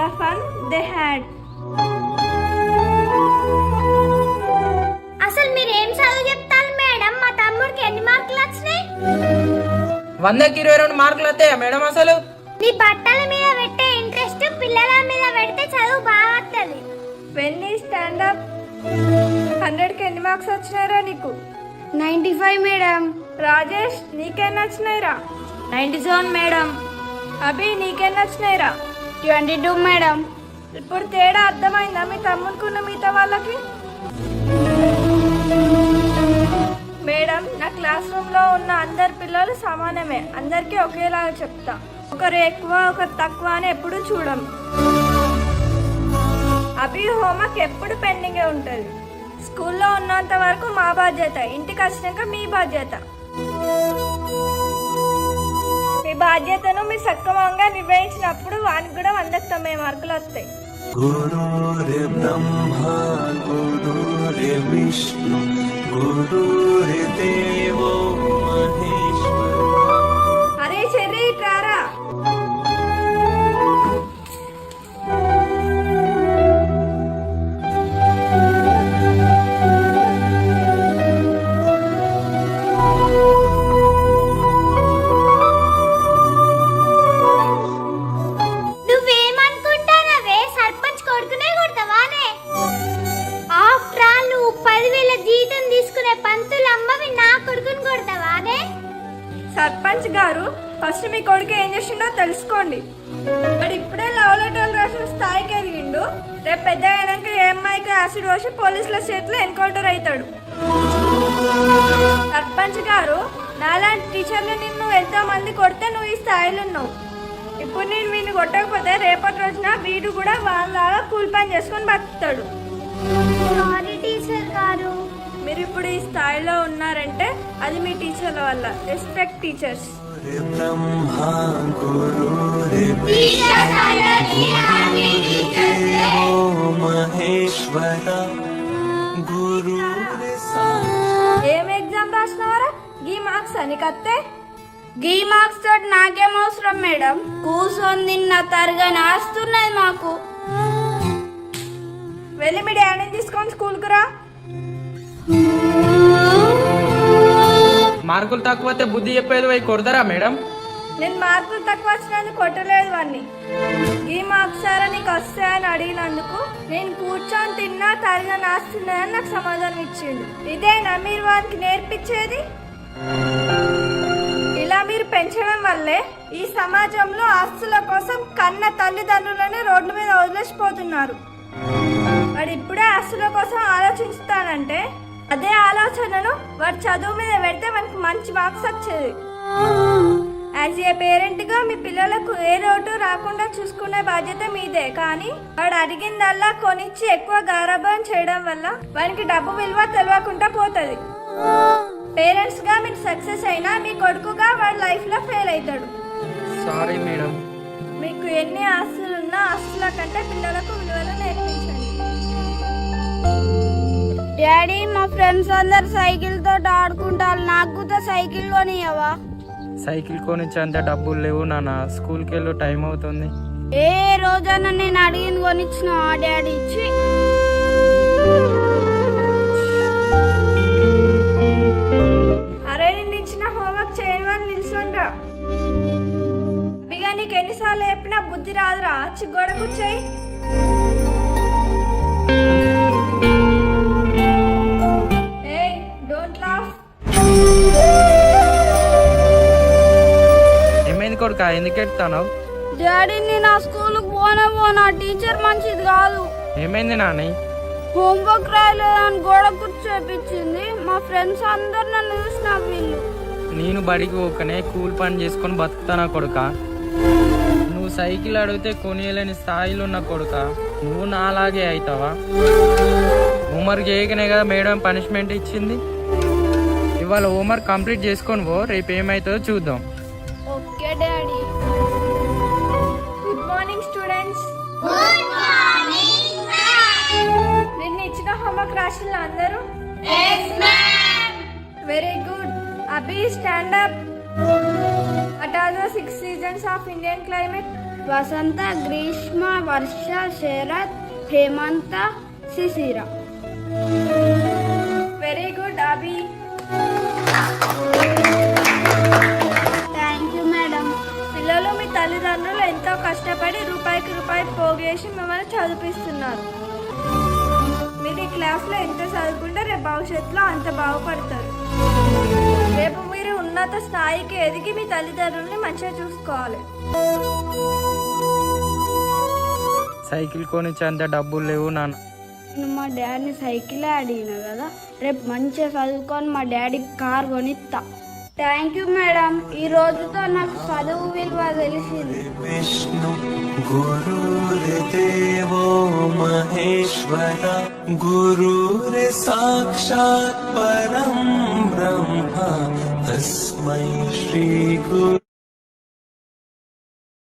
the fun they had. అసలు మీరు ఏం చదువు చెప్తారు మేడం? మా తమ్ముడికి ఎన్ని మార్కులు వచ్చినాయి? వందకి ఇరవై రెండు మార్కులు వస్తాయా మేడం అసలు? నీ బట్టల మీద పెట్టే ఇంట్రెస్ట్ పిల్లల మీద పెడితే చదువు బాగా వస్తుంది Penny, stand up. హండ్రెడ్కి ఎన్ని మార్క్స్ వచ్చినాయిరా నీకు? Ninety five madam. రాజేష్ నీకెన్ని వచ్చినాయిరా నైన్టీ సెవెన్ మేడం. అభి నీకెన్ని వచ్చినాయిరా ట్వంటీ టూ మేడం. ఇప్పుడు తేడా అర్థమైందా మీ తమ్మునుకున్న మిగతా వాళ్ళకి? మేడం నా క్లాస్ రూమ్లో ఉన్న అందరి పిల్లలు సమానమే. అందరికీ ఒకేలాగా చెప్తా. ఒకరు ఎక్కువ ఒకరు తక్కువ అని ఎప్పుడు చూడం అభి హోంవర్క్ ఎప్పుడు పెండింగే ఉంటుంది? స్కూల్లో ఉన్నంత వరకు మా బాధ్యత ఇంటికి వచ్చినాక మీ బాధ్యత. బాధ్యతను మీరు సక్రమంగా నిర్వహించినప్పుడు వానికి కూడా వందకు తొంభై మార్కులు వస్తాయి. గురురే విష్ణు గురురే అరే చెర్రీ ఇట్రారా? సర్పంచ్ గారు ఫస్ట్ మీ కొడుకు ఏం చేసిండో తెలుసుకోండి. మరి ఇప్పుడే లవ్ లెటర్లు రాసిన స్థాయికి ఎదిగిండు. రేపు పెద్ద అయినాక ఏ అమ్మాయికి యాసిడ్ పోసి పోలీసుల చేతిలో ఎన్కౌంటర్ అవుతాడు. సర్పంచ్ గారు నాలాంటి టీచర్లు నిన్ను ఎంతో మంది కొడితే నువ్వు ఈ స్థాయిలో ఉన్నావు. ఇప్పుడు నేను వీడిని కొట్టకపోతే రేపటి రోజున వీడు కూడా వాళ్ళలాగా కూలి పని చేసుకొని బతుకుతాడు. సారీ టీచర్ గారు. మీరు ఇప్పుడు ఈ స్థాయిలో ఉన్నారంటే అది మీ టీచర్ల వల్ల. రెస్పెక్ట్ టీచర్స్ ఏం ఎగ్జామ్ రాసినవారా? గీ మార్క్స్ అని కత్తే? గీ మార్క్స్ తోటి నాకేం అవసరం మేడం? కూర్చొని నిన్న తరగని ఆస్తున్నది మాకు. వెళ్ళి మీ డాడీని తీసుకొని స్కూల్కి రా. మార్కులు తక్కువ బుద్ధి చెప్పేది పోయి కొడతారా మేడం? నేను మార్కులు తక్కువ వచ్చినందుకు కొట్టలేదు వాడిని ఈ మార్క్స్ సారా నీకు వస్తాయని అడిగినందుకు నేను కూర్చొని తిన్నా తరగా నాస్తున్నాయని నాకు సమాధానం ఇచ్చిండు. ఇదేనా మీరు వానికి నేర్పించేది? ఇలా మీరు పెంచడం వల్లే ఈ సమాజంలో ఆస్తుల కోసం కన్న తల్లిదండ్రులని రోడ్ల మీద వదిలేసిపోతున్నారు. వాడు ఇప్పుడే ఆస్తుల కోసం ఆలోచిస్తానంటే అదే ఆలోచనను వాడు చదువు మీద పెడితే మనకి మంచి మార్క్స్ వచ్చేది. యాజ్ ఏ పేరెంట్గా మీ పిల్లలకు ఏ లోటు రాకుండా చూసుకునే బాధ్యత మీదే. కానీ వాడు అడిగిందల్లా కొనిచ్చి ఎక్కువ గారాబం చేయడం వల్ల వానికి డబ్బు విలువ తెలియకుండా పోతుంది. పేరెంట్స్గా మీరు సక్సెస్ అయినా మీ కొడుకుగా వాడు లైఫ్లో ఫెయిల్ అవుతాడు సారీ మేడం మీకు ఎన్ని ఆస్తులున్నా ఆస్తుల కంటే పిల్లలకు విలువలు నేర్పించండి డాడీ మా ఫ్రెండ్స్ అందరు సైకిల్ తోటి ఆడుకుంటారు. నాకు కూడా సైకిల్ కొనియవా సైకిల్ కొనిచ్చేంత డబ్బులు లేవు నాన్న. స్కూల్కి వెళ్ళు టైం అవుతుంది. ఏ రోజైనా నేను అడిగింది కొనిచ్చిన ఆ డాడీ ఇచ్చి. అరే నేను ఇచ్చిన హోంవర్క్ చేయమని నిల్చుండ్రా బిగా నీకు ఎన్నిసార్లు చెప్పినా బుద్ధి రాదురా. వచ్చి గోడ ఎందుకు ఎడతావు డాడీ నేను ఆ స్కూల్కి పోనే పోనా టీచర్ మంచిది కాదు. ఏమైంది నాని? హోంవర్క్ రాయలేదని గోడ కూర్చోపించింది మా ఫ్రెండ్స్ అందరు నన్ను చూసిన వీళ్ళు నేను బడికి పోకనే కూలి పని చేసుకొని బతుకుతానా కొడుక. నువ్వు సైకిల్ అడిగితే కొనియలేని స్థాయిలో ఉన్న కొడుక. నువ్వు నాలాగే అవుతావా హోంవర్క్ చేయకనే కదా మేడం పనిష్మెంట్ ఇచ్చింది. ఇవాళ హోంవర్క్ కంప్లీట్ చేసుకొని పో రేపు ఏమవుతుందో చూద్దాం. Okay daddy. మార్నింగ్ స్టూడెంట్స్ నిన్న ఇచ్చిన హోంవర్క్ రాసిన అందరూ? Very good Abhi stand up the six seasons of Indian climate? వసంత గ్రీష్మ వర్ష శరత్ హేమంత శిశిర. ఎంతో కష్టపడి రూపాయికి రూపాయి పోగేసి మిమ్మల్ని చదివిస్తున్నారు. మీరు ఈ క్లాస్లో ఎంత చదువుకుంటే రేపు భవిష్యత్తులో అంత బాగుపడతారు. రేపు మీరు ఉన్నత స్థాయికి ఎదిగి మీ తల్లిదండ్రుల్ని మంచిగా చూసుకోవాలి. సైకిల్ కొనిచ్చేంత డబ్బులు లేవు నాన్న. నేను మా డాడీని సైకిలే అడిగిన కదా రేపు మంచిగా చదువుకొని మా డాడీకి కార్ కొనిస్తా थैंक यू मैडम तो चल विष्णु देव महेश्वर गुरुर् साक्षात् परम ब्रह्म तस्म श्री गुरु